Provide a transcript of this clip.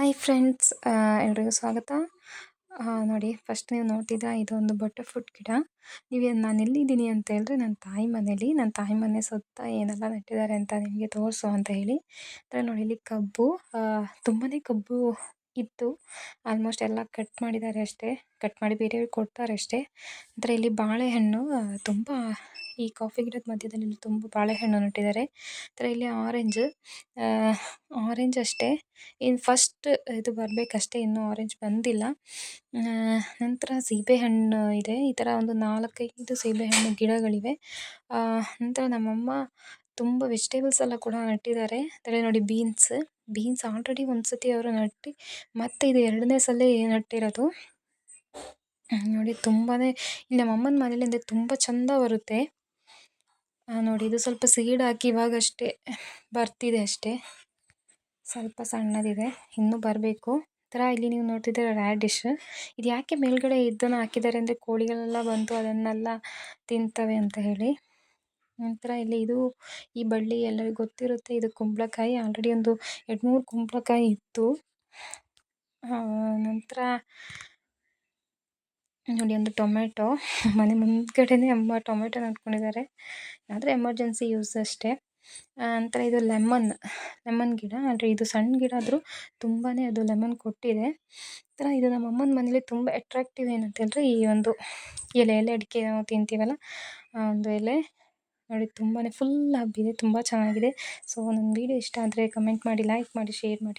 Hi friends ಎಲ್ರಿಗೂ ಸ್ವಾಗತ. ನೋಡಿ ಫಸ್ಟ್ ನೀವು ನೋಡ್ತಿದ್ದೀರಾ, ಇದೊಂದು ಬಟರ್ಫ್ರೂಟ್ ಗಿಡ. ನೀವು ನಾನು ಎಲ್ಲಿದ್ದೀನಿ ಅಂತ ಹೇಳಿದ್ರೆ ನನ್ನ ತಾಯಿ ಮನೇಲಿ. ನನ್ನ ತಾಯಿ ಮನೆ ಸುತ್ತ ಏನೆಲ್ಲ ನೆಟ್ಟಿದ್ದಾರೆ ಅಂತ ನಿಮಗೆ ತೋರಿಸು ಅಂತ ಹೇಳಿ. ಅಂದರೆ ನೋಡಿ, ಇಲ್ಲಿ ಕಬ್ಬು ತುಂಬಾ ಕಬ್ಬು ಇತ್ತು. ಆಲ್ಮೋಸ್ಟ್ ಎಲ್ಲ ಕಟ್ ಮಾಡಿದ್ದಾರೆ ಅಷ್ಟೇ. ಕಟ್ ಮಾಡಿ ಬೇರೆಯವ್ರಿಗೆ ಕೊಡ್ತಾರೆ ಅಷ್ಟೇ. ಅಂದರೆ ಇಲ್ಲಿ ಬಾಳೆಹಣ್ಣು ತುಂಬ ಈ ಕಾಫಿ ಗಿಡದ ಮಧ್ಯದಲ್ಲಿ ತುಂಬ ಬಾಳೆಹಣ್ಣು ನೆಟ್ಟಿದ್ದಾರೆ. ಥರ ಇಲ್ಲಿ ಆರೆಂಜ್ ಆರೆಂಜ್ ಅಷ್ಟೇ. ಇನ್ ಫಸ್ಟ್ ಇದು ಬರ್ಬೇಕಷ್ಟೇ, ಇನ್ನು ಆರೆಂಜ್ ಬಂದಿಲ್ಲ. ನಂತರ ಸೀಬೆಹಣ್ಣು ಇದೆ. ಈ ತರ ಒಂದು ನಾಲ್ಕೈದು ಸೀಬೆಹಣ್ಣು ಗಿಡಗಳಿವೆ. ನಂತರ ನಮ್ಮಮ್ಮ ತುಂಬ ವೆಜಿಟೇಬಲ್ಸ್ ಎಲ್ಲ ಕೂಡ ನೆಟ್ಟಿದ್ದಾರೆ. ಅದರಲ್ಲಿ ನೋಡಿ ಬೀನ್ಸ್ ಬೀನ್ಸ್ ಆಲ್ರೆಡಿ ಒಂದ್ಸತಿ ಅವರು ನೆಟ್ಟು, ಮತ್ತೆ ಇದು ಎರಡನೇ ಸಲ ನೆಟ್ಟಿರೋದು. ನೋಡಿ ತುಂಬಾನೇ ಇಲ್ಲಿ ನಮ್ಮ ಅಮ್ಮನ ಮನೇಲಿ ಅಂದರೆ ತುಂಬ ಚಂದ ಬರುತ್ತೆ. ನೋಡಿ, ಇದು ಸ್ವಲ್ಪ ಸೀಡ್ ಹಾಕಿ ಇವಾಗಷ್ಟೇ ಬರ್ತಿದೆ ಅಷ್ಟೇ. ಸ್ವಲ್ಪ ಸಣ್ಣದಿದೆ, ಇನ್ನೂ ಬರಬೇಕು. ಥರ ಇಲ್ಲಿ ನೀವು ನೋಡ್ತಿದ್ದೀರ ರ್ಯಾಡಿಶ್ ಇದು ಯಾಕೆ ಮೇಲ್ಗಡೆ ಇದನ್ನು ಹಾಕಿದ್ದಾರೆ ಅಂದರೆ ಕೋಳಿಗಳೆಲ್ಲ ಬಂದು ಅದನ್ನೆಲ್ಲ ತಿಂತವೆ ಅಂತ ಹೇಳಿ. ನಂತರ ಇಲ್ಲಿ ಇದು ಈ ಬಳ್ಳಿ ಎಲ್ಲರಿಗೂ ಗೊತ್ತಿರುತ್ತೆ, ಇದು ಕುಂಬಳಕಾಯಿ. ಆಲ್ರೆಡಿ ಒಂದು ಎರಡು ಮೂರು ಕುಂಬಳಕಾಯಿ ಇತ್ತು. ನಂತರ ನೋಡಿ, ಒಂದು ಟೊಮೆಟೊ ಮನೆ ಮುಂದ್ಗಡೆನೇ ಅಮ್ಮ ಟೊಮೆಟೊ ನಡ್ಕೊಂಡಿದ್ದಾರೆ. ಆದರೆ ಎಮರ್ಜೆನ್ಸಿ ಯೂಸ್ ಅಷ್ಟೇ. ನಂತರ ಇದು ಲೆಮನ್ ಲೆಮನ್ ಗಿಡ. ಅಂದರೆ ಇದು ಸಣ್ಣ ಗಿಡ ಆದರೂ ತುಂಬಾ ಅದು ಲೆಮನ್ ಕೊಟ್ಟಿದೆ. ಥರ ಇದು ನಮ್ಮ ಅಮ್ಮನ ಮನೇಲಿ ತುಂಬ ಅಟ್ರಾಕ್ಟಿವ್ ಏನಂತ ಹೇಳಿದ್ರೆ, ಈ ಒಂದು ಎಲೆ ಎಲೆ ಅಡಿಕೆ ನಾವು ತಿಂತೀವಲ್ಲ, ಆ ಒಂದು ಎಲೆ. ನೋಡಿ ತುಂಬಾ ಫುಲ್ ಹಬ್ಬಿದೆ, ತುಂಬ ಚೆನ್ನಾಗಿದೆ. ಸೊ ನನ್ನ ವೀಡಿಯೋ ಇಷ್ಟ ಆದರೆ ಕಮೆಂಟ್ ಮಾಡಿ ಲೈಕ್ ಮಾಡಿ ಶೇರ್ ಮಾಡಿ.